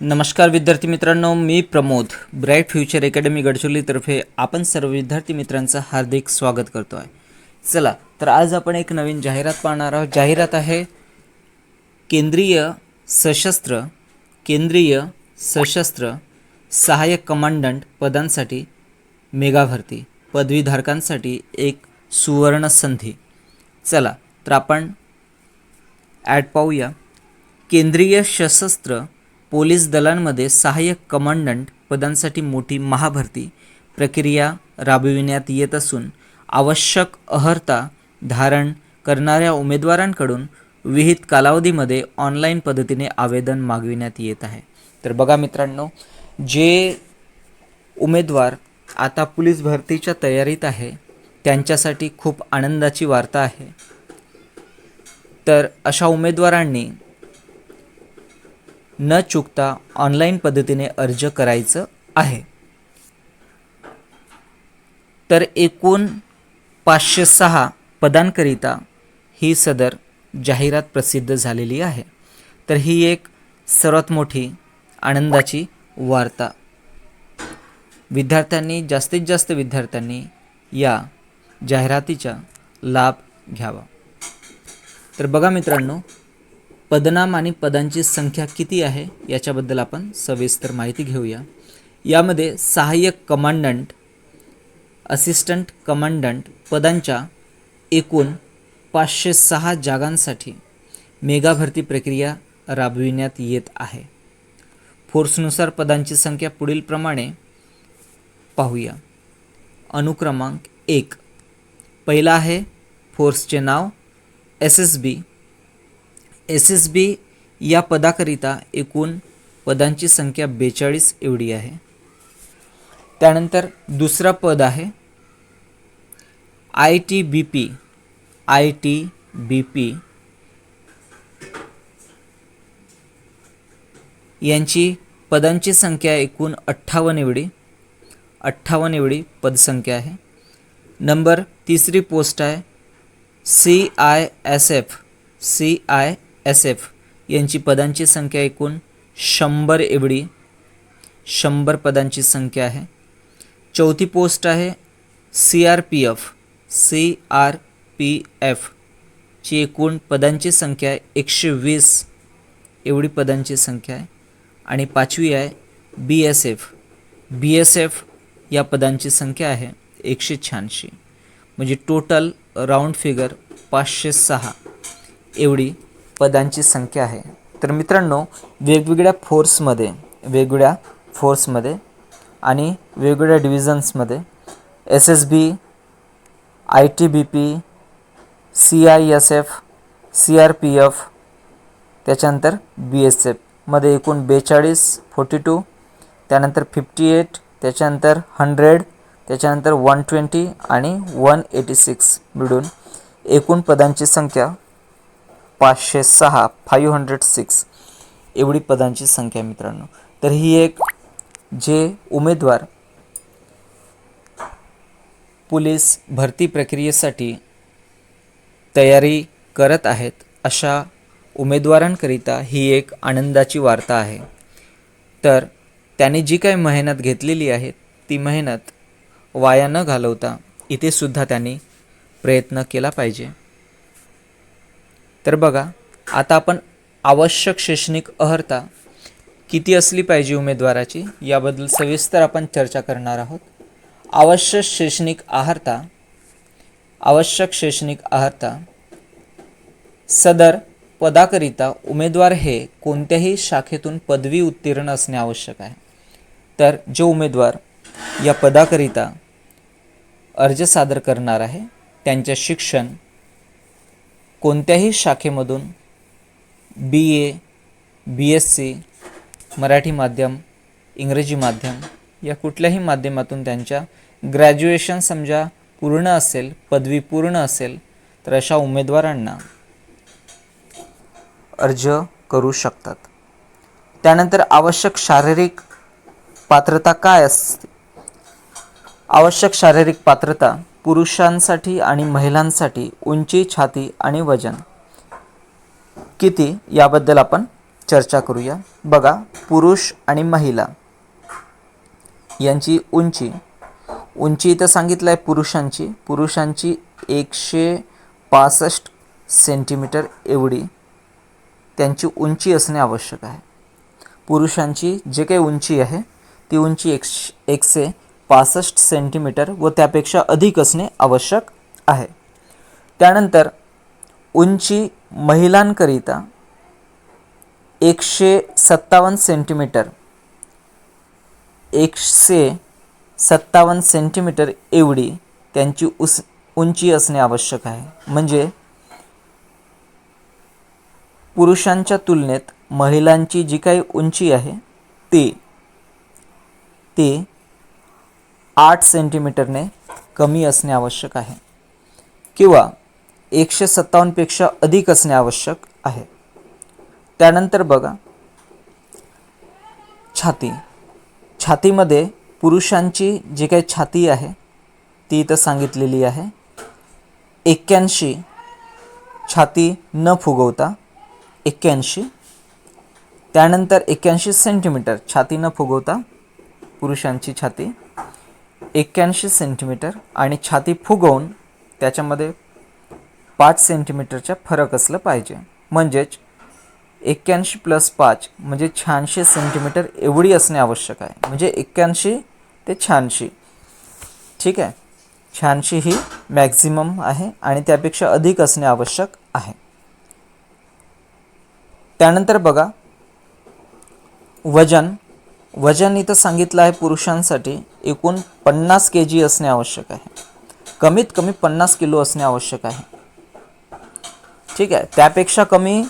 नमस्कार विद्यार्थी मित्रांनो मी प्रमोद. ब्राईट फ्युचर अकॅडमी गडचिरोलीतर्फे आपण सर्व विद्यार्थी मित्रांचं हार्दिक स्वागत करतो आहे चला तर आज आपण एक नवीन जाहिरात पाहणार आहोत. जाहिरात आहे केंद्रीय सशस्त्र केंद्रीय सशस्त्र सहाय्यक कमांडंट पदांसाठी मेगा भरती पदवीधारकांसाठी एक सुवर्ण संधी. चला तर आपण ॲड पाहूया. केंद्रीय सशस्त्र पोलीस दलांमध्ये सहाय्यक कमांडंट पदांसाठी मोठी महाभरती प्रक्रिया राबविण्यात येत असून आवश्यक अहर्ता धारण करणाऱ्या उमेदवारांकडून विहित कालावधीमध्ये ऑनलाईन पद्धतीने आवेदन मागविण्यात येत आहे. तर बघा मित्रांनो जे उमेदवार आता पोलीस भरतीच्या तयारीत आहे त्यांच्यासाठी खूप आनंदाची वार्ता आहे. तर अशा उमेदवारांनी न चुकता ऑनलाईन पद्धतीने अर्ज करायचं आहे. तर एकूण पाचशे सहा पदांकरिता ही सदर जाहिरात प्रसिद्ध झालेली आहे. तर ही एक सर्वात मोठी आनंदाची वार्ता. विद्यार्थ्यांनी जास्तीत जास्त विद्यार्थ्यांनी या जाहिरातीचा लाभ घ्यावा. तर बघा मित्रांनो पदनाम आणि पदांची संख्या किती आहे याच्याबद्दल आपण सविस्तर माहिती घेऊया. यामध्ये सहाय्यक कमांडंट असिस्टंट कमांडंट पदांच्या एकूण पाचशे सहा जागांसाठी मेगा भरती प्रक्रिया राबविण्यात येत आहे. फोर्सनुसार पदांची संख्या पुढीलप्रमाणे पाहूया. अनुक्रमांक एक. पहिला आहे फोर्सचे नाव S S B. S S B या पदाकरिता एकूण पदांची संख्या बेचाळीस एवढी आहे. त्यानंतर दुसरा पद आहे I T B P. I T B P यांची पदांची संख्या एकूण अठ्ठावन्न एवढी अठ्ठावन्न एवढी पदसंख्या आहे. नंबर तिसरी पोस्ट आहे C I S F C I S F यांची पदांची संख्या एकूण शंभर एवढी शंभर पदांची संख्या आहे. चौथी पोस्ट आहे C R P F C R P F ची एकूण पदांची संख्या आहे एकशे वीस एवढी पदांची संख्या आहे. आणि पाचवी आहे B S F B S F या पदांची संख्या आहे एकशे शहाऐंशी. म्हणजे टोटल राऊंड फिगर पाचशे सहा एवढी पदांची संख्या आहे. तर मित्रांनो वेगवेगळ्या फोर्समध्ये वेगवेगळ्या फोर्समध्ये आणि वेगवेगळ्या डिव्हिजन्समध्ये S S B I T B P C I S F C R P F त्याच्यानंतर बी एस एफमध्ये एकूण बेचाळीस फोर्टी टू त्यानंतर फिफ्टी एट त्याच्यानंतर हंड्रेड त्याच्यानंतर वन ट्वेंटी आणि वन एटी सिक्स मिळून एकूण पदांची संख्या पाचशे सहा फाईव्ह हंड्रेड सिक्स एवढी पदांची संख्या मित्रांनो. तर ही एक जे उमेदवार पोलीस भरती प्रक्रियेसाठी तयारी करत आहेत अशा उमेदवारांकरिता ही एक आनंदाची वार्ता आहे. तर त्यांनी जी काही मेहनत घेतलेली आहे ती मेहनत वाया न घालवता इथे सुद्धा त्यांनी प्रयत्न केला पाहिजे. तर बघा आता आपण आवश्यक शैक्षणिक अर्हता किती असली पाहिजे उमेदवाराची याबद्दल सविस्तर आपण चर्चा करणार आहोत. आवश्यक शैक्षणिक आहारता आवश्यक शैक्षणिक आहारता सदर पदाकरिता उमेदवार हे कोणत्याही शाखेतून पदवी उत्तीर्ण असणे आवश्यक आहे. तर जे उमेदवार या पदाकरिता अर्ज सादर करणार आहे त्यांचे शिक्षण कोणत्याही शाखेमधून B A B S C Marathi माध्यम इंग्रजी माध्यम या कुठल्याही माध्यमातून त्यांच्या ग्रॅज्युएशन समजा पूर्ण असेल पदवी पूर्ण असेल तर अशा उमेदवारांना अर्ज करू शकतात. त्यानंतर आवश्यक शारीरिक पात्रता काय असते? आवश्यक शारीरिक पात्रता पुरुषांसाठी आणि महिलांसाठी उंची छाती आणि वजन. किती? याबद्दल आपण चर्चा करूया. बघा पुरुष आणि महिला. यांची उंची. उंची इथं सांगितलं आहे पुरुषांची. पुरुषांची एकशे पासष्ट सेंटीमीटर एवढी त्यांची उंची असणे आवश्यक आहे. पुरुषांची जे काही उंची आहे ती उंची एकशे एकशे पासष्ट सेंटीमीटर व त्यापेक्षा अधिक असणे आवश्यक आहे. त्यानंतर उंची महिलांकरिता एकशे सत्तावन्न सेंटीमीटर एकशे सत्तावन्न सेंटीमीटर एवढी त्यांची उस उंची असणे आवश्यक आहे. म्हणजे पुरुषांच्या तुलनेत महिलांची जी काही उंची आहे ती ती आठ सेंटीमीटरने कमी असणे आवश्यक आहे किंवा एकशे सत्तावन्नपेक्षा अधिक असणे आवश्यक आहे. त्यानंतर बघा छाती. छातीमध्ये पुरुषांची जी काही छाती आहे ती इथं सांगितलेली आहे. एक्क्याऐंशी छाती न फुगवता एक्क्याऐंशी. त्यानंतर एक्क्याऐंशी सेंटीमीटर छाती न फुगवता पुरुषांची छाती. एक्क्याऐंशी सेंटीमीटर आणि छाती फुगवून त्याच्यामध्ये पाच सेंटीमीटरचा फरक असलं पाहिजे. म्हणजेच एक्क्याऐंशी प्लस पाच म्हणजे शहाऐंशी सेंटीमीटर एवढी असणे आवश्यक आहे. म्हणजे एक्क्याऐंशी ते शहाऐंशी ठीक आहे? शहाऐंशी ही मॅक्झिमम आहे आणि त्यापेक्षा अधिक असणे आवश्यक आहे. त्यानंतर बघा वजन. वजन इथं सांगितलं आहे पुरुषांसाठी. एकूण पन्नास के जी असणे आवश्यक आहे. कमीत कमी पन्नास किलो असणे आवश्यक आहे. ठीक आहे. त्यापेक्षा कमी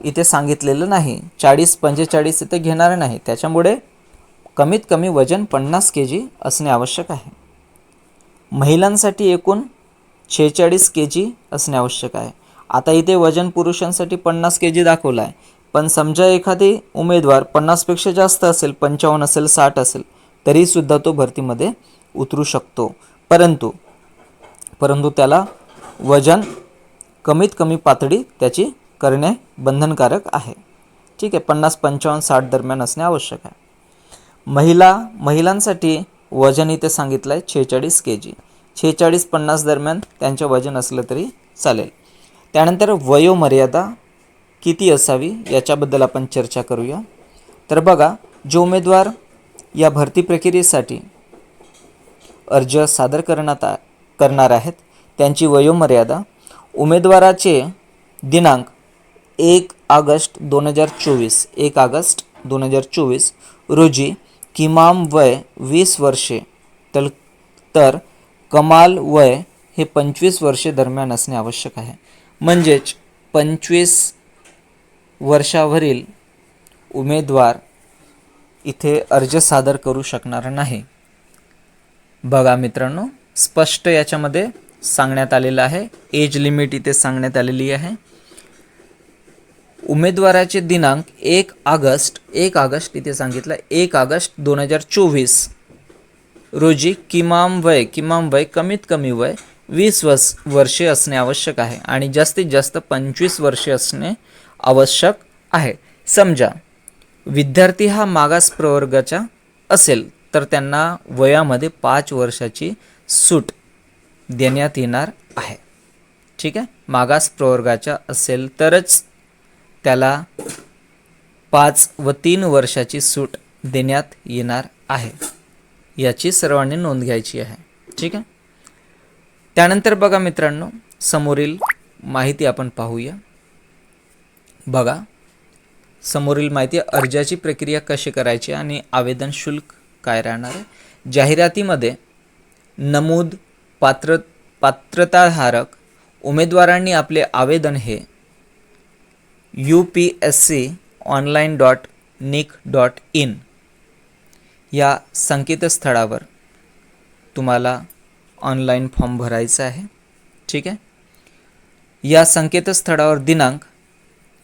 इथे सांगितलेलं नाही. चाळीस पंचेचाळीस इथे घेणार नाही. त्याच्यामुळे कमीत कमी वजन पन्नास के जी असणे आवश्यक आहे. महिलांसाठी एकूण शेहेचाळीस के जी असणे आवश्यक आहे. आता इथे वजन पुरुषांसाठी पन्नास के जी दाखवलं आहे पण समजा एखादी उमेदवार पन्नासपेक्षा जास्त असेल पंचावन्न असेल साठ असेल तरीसुद्धा तो भरतीमध्ये उतरू शकतो. परंतु परंतु त्याला वजन कमीत कमी पातळी त्याची करणे बंधनकारक आहे. ठीक आहे पन्नास पंचावन्न साठ दरम्यान असणे आवश्यक आहे. महिला महिलांसाठी वजन इथे सांगितलं आहे छेचाळीस के जी छेचाळीस पन्नास दरम्यान त्यांचं वजन असलं तरी चालेल. त्यानंतर वयोमर्यादा किती असावी याच्याबद्दल आपण चर्चा करूया. तर बघा जे उमेदवार या भरती प्रक्रियेसाठी अर्ज सादर करण्यात करणार आहेत. त्यांची वयोमर्यादा उमेदवाराचे दिनांक एक ऑगस्ट दोन हजार चोवीस एक ऑगस्ट दोन हजार चोवीस रोजी किमान वय वीस वर्षे तर तर कमाल वय हे पंचवीस वर्षे दरम्यान असणे आवश्यक आहे. म्हणजेच पंचवीस वर्षावरील उमेदवार इथे अर्ज सादर करू शकणार नाही. बघा मित्रांनो स्पष्ट याच्यामध्ये सांगण्यात आलेलं आहे. एज लिमिट इथे सांगण्यात आलेली आहे. उमेदवाराचे दिनांक एक ऑगस्ट एक ऑगस्ट इथे सांगितलं एक ऑगस्ट दोन हजार चोवीस. रोजी किमान वय किमान वय कमीत कमी वय वीस वर्ष वर्षे असणे आवश्यक आहे आणि जास्तीत जास्त पंचवीस वर्षे असणे आवश्यक आहे. समजा विद्यार्थी हा मागास प्रवर्गाचा असेल तर त्यांना वयामध्ये पाच वर्षाची सूट देण्यात येणार आहे. ठीक आहे? मागास प्रवर्गाच्या असेल तरच त्याला पाच व तीन वर्षाची सूट देण्यात येणार आहे. याची सर्वांनी नोंद घ्यायची आहे. ठीक आहे? त्यानंतर बघा मित्रांनो समोरील माहिती आपण पाहूया. बघा समोरील माहिती अर्जाची प्रक्रिया कशी करायची आणि आवेदन शुल्क काय राहणार आहे? जाहिरातीमध्ये नमूद पात्र पात्रताधारक उमेदवारांनी आपले आवेदन हे U P S C online dot nic dot in या संकेतस्थळावर तुम्हाला ऑनलाईन फॉर्म भरायचा आहे. ठीक आहे? या संकेतस्थळावर दिनांक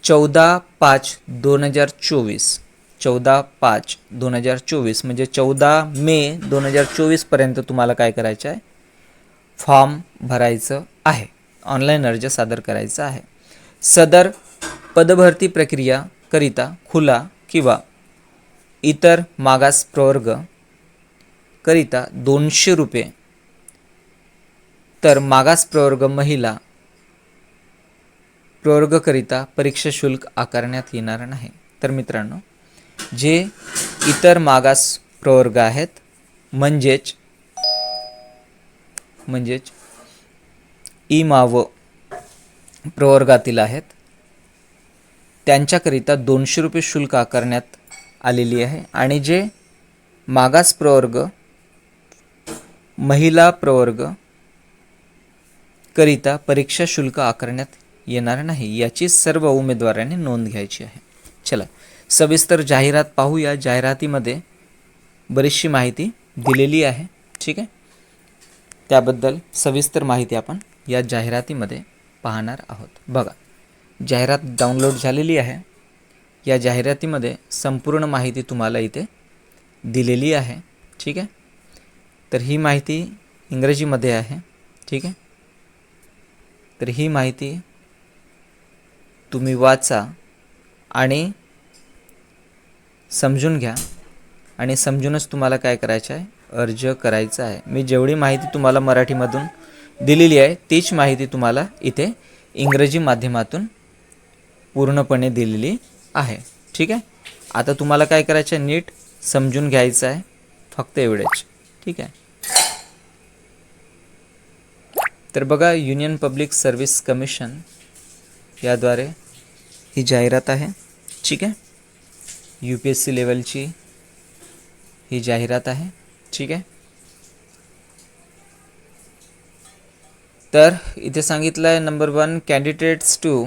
चौदा पाच दोन हजार चोवीस. चौदा पाच दोन हजार चोवीस म्हणजे चौदा मे दोन हजार चोवीसपर्यंत तुम्हाला काय करायचं आहे? फॉर्म भरायचं आहे. ऑनलाईन अर्ज सादर करायचा आहे. सदर पदभरती प्रक्रिया करिता खुला किंवा इतर मागास प्रवर्ग करिता दोनशे रुपये. तर मागास प्रवर्ग महिला प्रवर्गकरिता परीक्षा शुल्क आकारण्यात येणार नाही. तर मित्रांनो जे इतर मागास प्रवर्ग आहेत म्हणजेच म्हणजेच ई माव प्रवर्गातील आहेत त्यांच्याकरिता दोनशे रुपये शुल्क आकारण्यात आलेली आहे. आणि जे मागास प्रवर्ग महिला प्रवर्ग करिता परीक्षा शुल्क आकारण्यात येणार नाही याची सर्व उमेदवारांनी नोंद घ्यायची आहे. चला सविस्तर जाहिरात पाहूया. जाहिरातीमध्ये बरीचशी माहिती दिलेली आहे. ठीक आहे? त्याबद्दल सविस्तर माहिती आपण या जाहिरातीमध्ये पाहणार आहोत. बघा जाहिरात डाउनलोड झालेली आहे. या जाहिरातीमध्ये संपूर्ण माहिती तुम्हाला इथे दिलेली आहे. ठीक आहे? तर ही माहिती इंग्रजीमध्ये आहे. ठीक आहे? तर ही माहिती तुम्ही वाचा आणि समजून घ्या. आणि समजूनच तुम्हाला काय करायचं आहे? अर्ज करायचा आहे. मी जेवढी माहिती तुम्हाला मराठीमधून दिलेली आहे तीच माहिती तुम्हाला इथे इंग्रजी माध्यमातून पूर्णपणे दिलेली आहे. ठीक आहे? आता तुम्हाला काय करायचं आहे? नीट समजून घ्यायचं आहे. फक्त एवढेच. ठीक आहे? तर बघा युनियन पब्लिक सर्व्हिस कमिशन याद्वारे ही जाहिरात आहे. ठीक आहे? यू पी एस सी लेवलची ही जाहिरात आहे. ठीक आहे? तर इथे सांगितलं आहे number one candidates to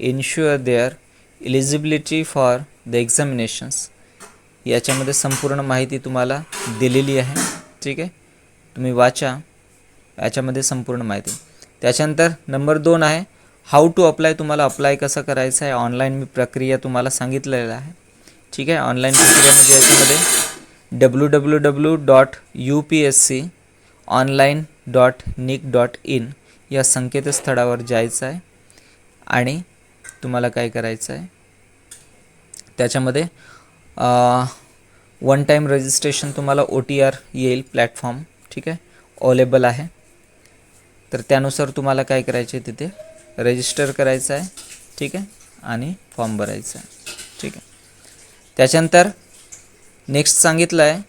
ensure their eligibility for the examinations याच्यामध्ये संपूर्ण माहिती तुम्हाला दिलेली आहे. ठीक आहे? तुम्ही वाचा. याच्यामध्ये संपूर्ण माहिती. त्याच्यानंतर नंबर दोन आहे हाऊ टू अप्लाय तुम्हाला अप्लाय कसं करायचं आहे? ऑनलाईन मी प्रक्रिया तुम्हाला सांगितलेलं आहे. ठीक आहे? ऑनलाईन प्रक्रिया म्हणजे याच्यामध्ये W W W dot U P S C online dot nic dot in या संकेतस्थळावर जायचं आहे आणि तुम्हाला काय करायचं आहे? त्याच्यामध्ये वन टाईम रजिस्ट्रेशन तुम्हाला ओ टी आर येईल प्लॅटफॉर्म ठीक आहे? अवेलेबल आहे. तर त्यानुसार तुम्हाला काय करायचं आहे तिथे? रजिस्टर करायचं आहे. ठीक आहे? आणि फॉर्म भरायचा आहे. ठीक आहे? त्याच्यानंतर नेक्स्ट सांगितलं आहे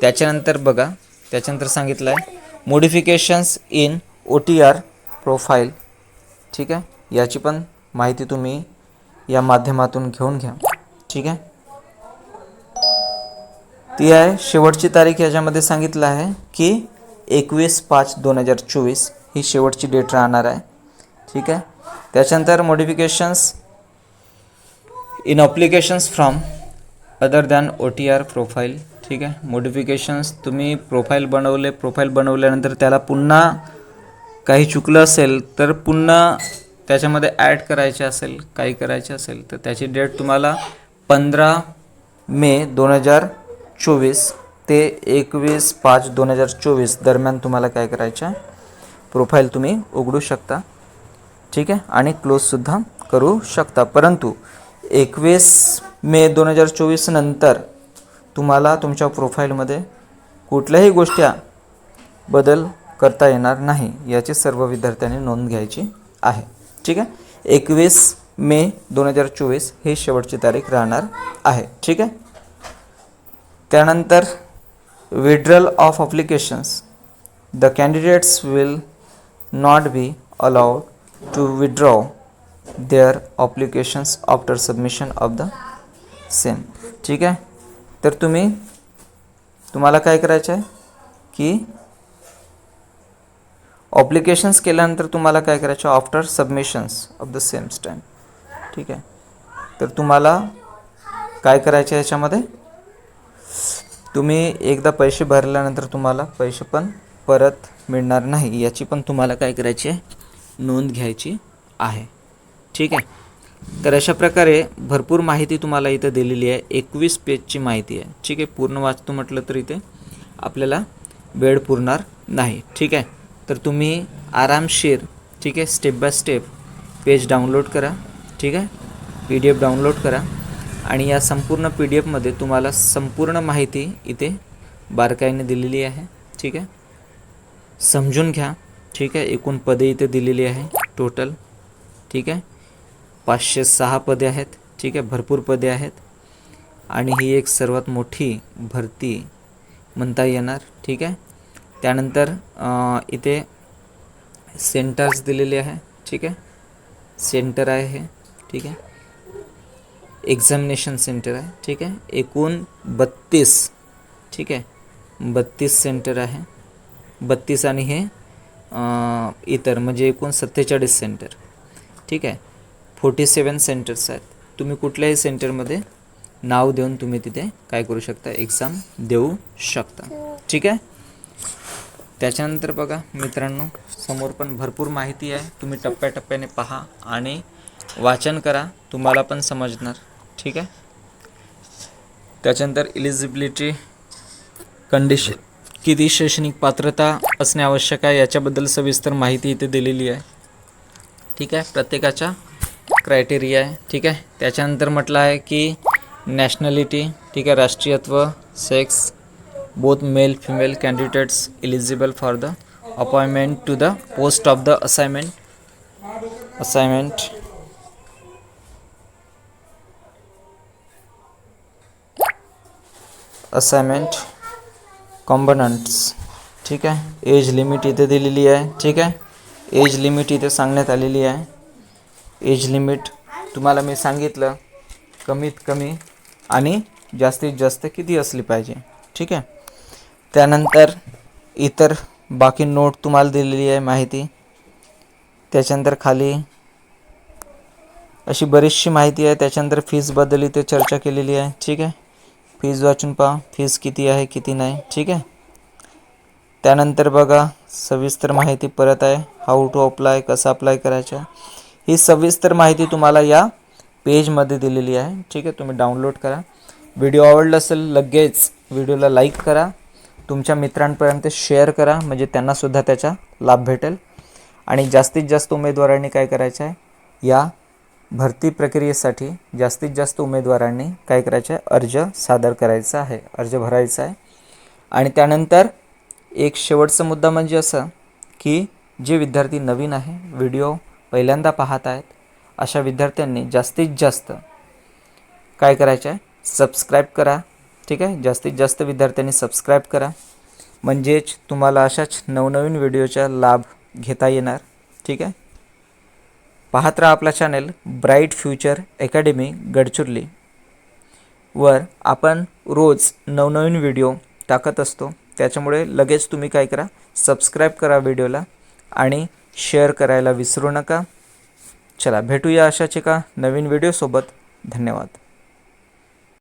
त्याच्यानंतर बघा. त्याच्यानंतर सांगितलं आहे modifications in O T R profile ठीक आहे? याची पण माहिती तुम्ही या माध्यमातून घेऊन घ्या. ठीक आहे? ती आहे शेवटची तारीख याच्यामध्ये सांगितलं आहे की एकवीस पाच दोन हजार चोवीस. ही शेवटची डेट राहणार आहे. ठीक आहे? त्याच्यानंतर modifications in applications from other than O T R profile ठीक आहे? मॉडिफिकेशन्स तुम्ही प्रोफाईल बनवले प्रोफाईल बनवल्यानंतर त्याला पुन्हा काही चुकलं असेल तर पुन्हा त्याच्यामध्ये ॲड करायचे असेल काही करायचे असेल तर त्याची डेट तुम्हाला पंधरा मे दोन हजार चोवीस ते एकवीस पाच दोन हजार चोवीस दरम्यान तुम्हाला काय करायचं आहे? प्रोफाईल तुम्ही उघडू शकता. ठीक आहे? आणि क्लोजसुद्धा करू शकता. परंतु एकवीस मे दोन हजार चोवीस नंतर तुम्हाला तुमच्या प्रोफाईलमध्ये कुठल्याही गोष्टी बदल करता येणार नाही याची सर्व विद्यार्थ्यांनी नोंद घ्यायची आहे. ठीक आहे? एकवीस मे दोन हजार चोवीस ही शेवटची तारीख राहणार आहे. ठीक आहे? त्यानंतर withdrawal of applications. The candidates will not be allowed to withdraw their applications after submission of the same ठीक आहे? तर तुम्ही तुम्हाला काय करायचं आहे की ऑप्लिकेशन्स केल्यानंतर तुम्हाला काय करायचं? After submissions of the same stamp ठीक आहे? तर तुम्हाला काय करायचं आहे याच्यामध्ये? तुम्ही एकदा पैसे भरल्यानंतर तुम्हाला पैसे पण परत मिळणार नाही याची पण तुम्हाला काय करायची आहे? नोंद घ्यायची आहे. ठीक आहे? तर अशा प्रकारे भरपूर माहिती तुम्हाला इथं दिलेली आहे. एकवीस पेजची माहिती आहे. ठीक आहे? पूर्ण वाचतो म्हटलं तर इथे आपल्याला वेळ पुरणार नाही. ठीक आहे? तर तुम्ही आरामशीर ठीक आहे? Step by step page download करा. ठीक आहे? पी डी एफ डाउनलोड करा. आणि या संपूर्ण पी डी एफमध्ये तुम्हाला संपूर्ण माहिती इथे बारकाईने दिलेली आहे. ठीक आहे? समजून घ्या. ठीक आहे? एकूण पदे इथे दिलेली आहे. टोटल ठीक आहे? पाचशे सहा पदे आहेत. ठीक आहे? भरपूर पदे आहेत. आणि ही एक सर्वात मोठी भरती म्हणता येणार. ठीक आहे? त्यानंतर इथे सेंटर्स दिलेले आहे. ठीक आहे? सेंटर आहे हे. ठीक आहे? एक्झामिनेशन सेंटर आहे. ठीक आहे? एकूण बत्तीस. ठीक आहे? बत्तीस सेंटर आहे. बत्तीस आणि हे इतर म्हणजे एकूण सत्तेचाळीस सेंटर ठीक आहे? फोर्टी सेवन सेंटर्स आहेत. तुम्ही कुठल्याही सेंटरमध्ये नाव देऊन तुम्ही तिथे काय करू शकता? एक्झाम देऊ शकता. ठीक आहे? त्याच्यानंतर बघा मित्रांनो समोर पण भरपूर माहिती आहे. तुम्ही टप्प्याटप्प्याने पहा आणि वाचन करा. तुम्हाला पण समजणार. ठीक आहे? त्याच्यानंतर इलिजिबिलिटी कंडिशन किती शैक्षणिक पात्रता असणे आवश्यक आहे याच्याबद्दल सविस्तर माहिती इथे दिलेली आहे. ठीक आहे प्रत्येकाच्या क्रायटेरिया आहे. ठीक आहे त्याच्यानंतर म्हटलं आहे की नॅशनॅलिटी ठीक आहे राष्ट्रीयत्व sex both male female candidates eligible for the appointment to the post of the assignment assignment assignment commandants ठीक आहे? एज लिमिट इथे दिलेली आहे. ठीक आहे? एज लिमिट इथे सांगण्यात आलेली आहे. एज लिमिट तुम्हाला मी सांगितलं. कमीत कमी आणि जास्तीत जास्त किती असली पाहिजे. ठीक आहे? त्यानंतर इतर बाकी नोट तुम्हाला दिलेली आहे माहिती. त्याच्यानंतर खाली अशी बरीचशी माहिती आहे. त्याच्यानंतर फीजबद्दल इथे चर्चा केलेली आहे. ठीक आहे? फीज वाचून पहा. फीज किती आहे किती नाही. ठीक आहे? त्यानंतर बघा सविस्तर माहिती परत आहे. हाऊ टू अप्लाय कसं अप्लाय करायचं. ही सविस्तर माहिती तुम्हाला या पेजमध्ये दिलेली आहे. ठीक आहे? तुम्ही डाउनलोड करा. व्हिडिओ आवडला असेल लगेच व्हिडिओला लाईक करा. तुमच्या मित्रांपर्यंत शेअर करा. म्हणजे त्यांनासुद्धा त्याचा लाभ भेटेल. आणि जास्तीत जास्त उमेदवारांनी काय करायचं आहे या भरती प्रक्रियेसाठी जास्तीत जास्त उमेदवारांनी काय करायचं आहे अर्ज सादर करायचा आहे अर्ज भरायचा आहे. आणि त्यानंतर एक शेवटचा मुद्दा म्हणजे असं की जे विद्यार्थी नवीन आहे व्हिडिओ पहिल्यांदा पाहत आहेत अशा विद्यार्थ्यांनी जास्तीत जास्त काय करायचं? आहे सबस्क्राईब करा ठीक आहे? जास्तीत जास्त विद्यार्थ्यांनी सबस्क्राईब करा. म्हणजेच तुम्हाला अशाच नवनवीन व्हिडिओचा लाभ घेता येणार ठीक आहे? पाहत राहा आपला channel bright future academy Gadchiroli वर आपण रोज नवनवीन व्हिडिओ टाकत असतो. त्याच्यामुळे लगेच तुम्ही काय करा सबस्क्राईब करा व्हिडिओला आणि शेअर करायला विसरू नका. चला भेटूया अशाच एका नवीन व्हिडिओसोबत धन्यवाद.